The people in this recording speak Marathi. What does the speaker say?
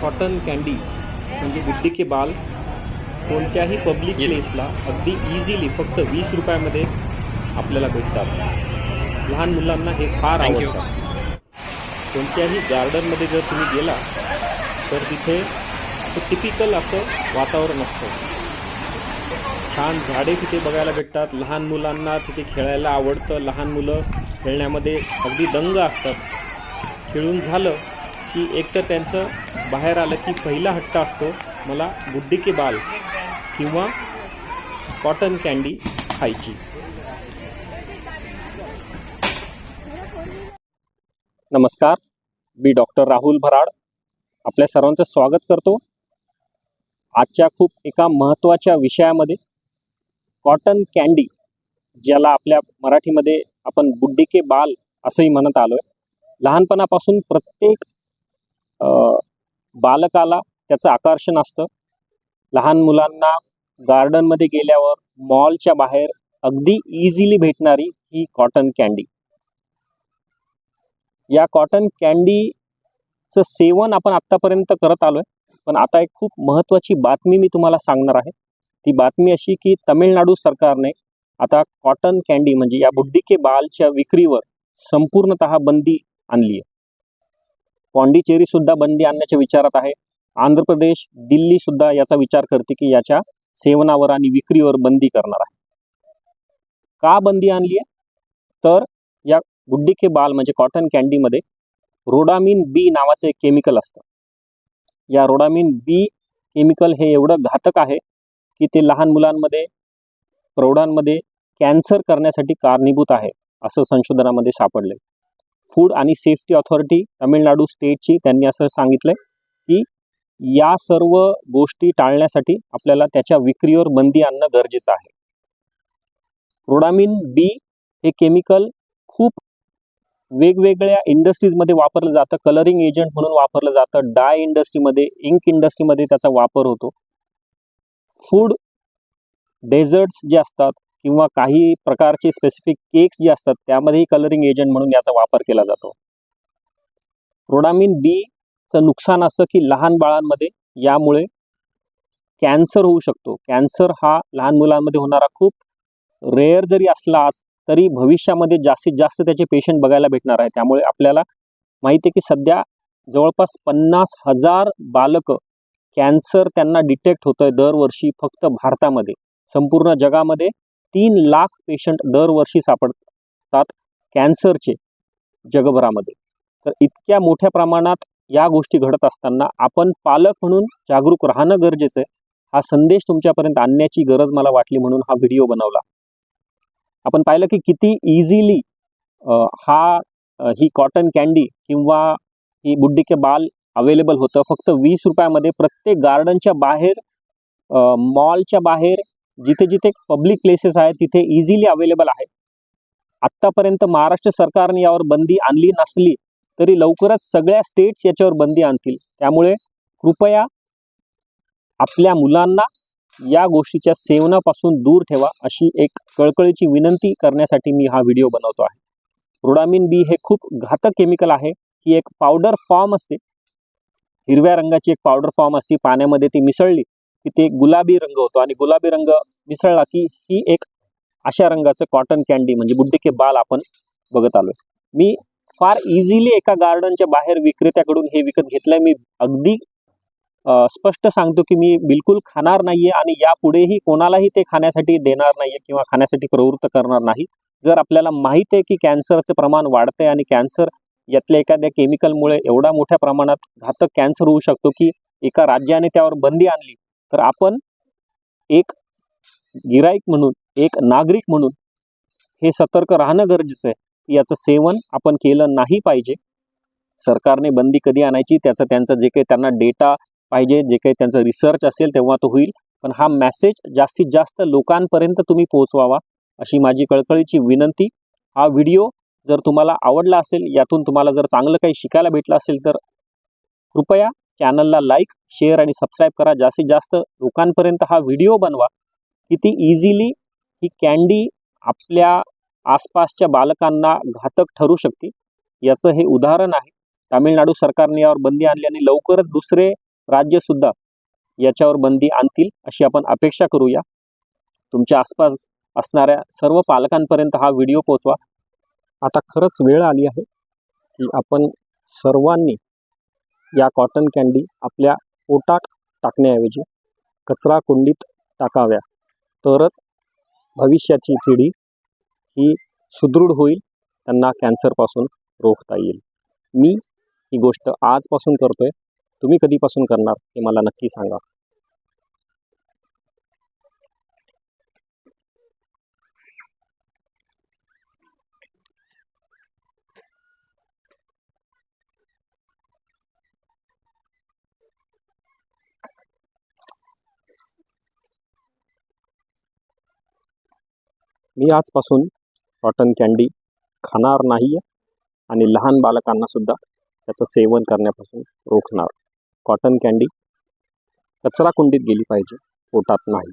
कॉटन कॅन्डी म्हणजे गुड्डी के बाल कोणत्याही पब्लिक प्लेसला अगदी इझिली फक्त वीस रुपयामध्ये आपल्याला भेटतात. लहान मुलांना हे फार. आवडतात. कोणत्याही गार्डनमध्ये जर तुम्ही गेला तर तिथे टिपिकल असं वातावरण असतं. छान झाडे तिथे बघायला भेटतात. लहान मुलांना तिथे खेळायला आवडतं. लहान मुलं खेळण्यामध्ये अगदी दंग असतात. खेळून झालं की एक तर त्यांचं बाहेर आलं की पहिला हट्ट असतो मला बुड्डी के बाल किंवा कॉटन कॅन्डी खायची. नमस्कार मी डॉक्टर राहुल भराड. आपल्या सर्वांचं स्वागत करतो. आजच्या खूप एका महत्त्वाच्या विषयामध्ये कॉटन कॅन्डी ज्याला आपल्या मराठीमध्ये आपण बुड्डी के बाल असंही म्हणत आलो आहे लहानपणापासून प्रत्येक बालकाला त्याचं आकर्षण असतं. लहान मुलांना गार्डनमध्ये गेल्यावर मॉलच्या बाहेर अगदी इझिली भेटणारी ही कॉटन कॅन्डी या कॉटन कॅन्डीचं सेवन आपण आत्तापर्यंत करत आलो आहे पण आता एक खूप महत्त्वाची बातमी मी तुम्हाला सांगणार आहे. ती बातमी अशी की तमिळनाडू सरकारने आता कॉटन कॅन्डी म्हणजे या बुड्डीके बालच्या विक्रीवर संपूर्णतः बंदी आणली आहे. पॉंडिचेरी सुद्धा बंदी आणण्याच्या विचारात आहे. आंध्र प्रदेश दिल्ली सुद्धा याचा विचार करते की याच्या सेवनावर आणि विक्रीवर बंदी करणार आहे. का बंदी आणली आहे तर या गुड्डी के बाल म्हणजे कॉटन कॅन्डीमध्ये रोडामिन बी नावाचं एक केमिकल असतं. या रोडामिन बी केमिकल हे एवढं घातक आहे की ते लहान मुलांमध्ये प्रौढांमध्ये कॅन्सर करण्यासाठी कारणीभूत आहे असं संशोधनामध्ये सापडले फूड आणि सेफ्टी ऑथॉरिटी तामिळनाडू स्टेटची त्यांनी असं सांगितलंय की या सर्व गोष्टी टाळण्यासाठी आपल्याला त्याच्या विक्रीवर बंदी आणणं गरजेचं आहे. रोडामिन बी हे केमिकल खूप वेगवेगळ्या इंडस्ट्रीजमध्ये वापरलं जातं. कलरिंग एजंट म्हणून वापरलं जातं. डाय इंडस्ट्रीमध्ये इंक इंडस्ट्रीमध्ये त्याचा वापर होतो. फूड डेझर्ट्स जे असतात किंवा काही प्रकारचे स्पेसिफिक केक्स जे असतात त्यामध्येही कलरिंग एजंट म्हणून याचा वापर केला जातो. रोडामिन बीचं नुकसान असं की लहान बाळांमध्ये यामुळे कॅन्सर होऊ शकतो. कॅन्सर हा लहान मुलांमध्ये होणारा खूप रेअर जरी असला तरी भविष्यामध्ये जास्तीत जास्त त्याचे पेशंट बघायला भेटणार आहे. त्यामुळे आपल्याला माहिती आहे की सध्या जवळपास पन्नास हजार बालकं कॅन्सर त्यांना डिटेक्ट होतोय दरवर्षी फक्त भारतामध्ये. संपूर्ण जगामध्ये तीन लाख पेशंट दरवर्षी सापडतात कॅन्सरचे जगभरामध्ये. तर इतक्या मोठ्या प्रमाणात या गोष्टी घडत असताना आपण पालक म्हणून जागरूक राहणं गरजेचं आहे. हा संदेश तुमच्यापर्यंत आणण्याची गरज मला वाटली म्हणून हा व्हिडिओ बनवला. आपण पाहिलं की किती इझिली हा ही कॉटन कॅन्डी किंवा ही बुड्डी के बाल अवेलेबल होतं. फक्त वीस रुपयामध्ये प्रत्येक गार्डनच्या बाहेर मॉलच्या बाहेर जिथे जिथे पब्लिक प्लेसेस आहेत तिथे इझिली अवेलेबल आहे आत्तापर्यंत महाराष्ट्र सरकारने यावर बंदी आणली नसली तरी लवकरच सगळ्या स्टेट्स याच्यावर बंदी आणतील. त्यामुळे कृपया आपल्या मुलांना या गोष्टीच्या सेवनापासून दूर ठेवा अशी एक कळकळीची विनंती करण्यासाठी मी हा व्हिडिओ बनवतो आहे. रोडामिन बी हे खूप घातक केमिकल आहे. ही एक पावडर फॉर्म असते. हिरव्या रंगाची एक पावडर फॉर्म असते. पाण्यामध्ये ती मिसळली तिथे गुलाबी रंग होतो आणि गुलाबी रंग मिसळला की ही एक अशा रंगाचं कॉटन कॅन्डी म्हणजे गुड्डे के बाल आपण बघत आलोय. मी फार इझिली एका गार्डनच्या बाहेर विक्रेत्याकडून हे विकत घेतलंय. मी अगदी स्पष्ट सांगतो की मी बिलकुल खाणार नाहीये आणि यापुढेही कोणालाही ते खाण्यासाठी देणार नाहीये किंवा खाण्यासाठी प्रवृत्त करणार नाही. जर आपल्याला माहीत आहे की कॅन्सरचं प्रमाण वाढतंय आणि कॅन्सर यातल्या एखाद्या केमिकलमुळे एवढा मोठ्या प्रमाणात घातक कॅन्सर होऊ शकतो की एका राज्याने त्यावर बंदी आणली तर आपण एक गिराईक म्हणून एक नागरिक म्हणून हे सतर्क राहणं गरजेचं आहे. की याचं सेवन आपण केलं नाही पाहिजे. सरकारने बंदी कधी आणायची? त्याचं त्यांचं जे काही त्यांना डेटा पाहिजे जे काही त्यांचं रिसर्च असेल तेव्हा तो होईल. पण हा मेसेज जास्तीत जास्त लोकांपर्यंत तुम्ही पोहोचवावा अशी माझी कळकळीची विनंती. हा व्हिडिओ जर तुम्हाला आवडला असेल यातून तुम्हाला जर चांगलं काही शिकायला भेटलं असेल तर कृपया चॅनलला लाईक शेअर आणि सबस्क्राईब करा. जास्तीत जास्त लोकांपर्यंत हा व्हिडिओ बनवा. किती इझिली ही कॅन्डी आपल्या आसपासच्या बालकांना घातक ठरू शकते. याचं हे उदाहरण आहे. तामिळनाडू सरकारने यावर बंदी आणली आणि लवकरच दुसरे राज्यसुद्धा याच्यावर बंदी आणतील अशी आपण अपेक्षा करूया. तुमच्या आसपास असणाऱ्या सर्व पालकांपर्यंत हा व्हिडिओ पोचवा आता खरंच वेळ आली आहे. की आपण सर्वांनी या कॉटन कॅन्डी आपल्या पोटात टाकण्याऐवजी कचरा कुंडीत टाकाव्या. तरच भविष्याची पिढी ही सुदृढ होईल त्यांना कॅन्सरपासून रोखता येईल. मी ही गोष्ट आजपासून करतो आहे तुम्ही कधीपासून करणार हे मला नक्की सांगा. मी आजपासून कॉटन कॅन्डी खाणार नाही आणि लहान बालकांना सुद्धा त्याचं सेवन करण्यापासून रोखणार. कॉटन कॅन्डी कचरा कुंडीत गेली पाहिजे पोटात नाही.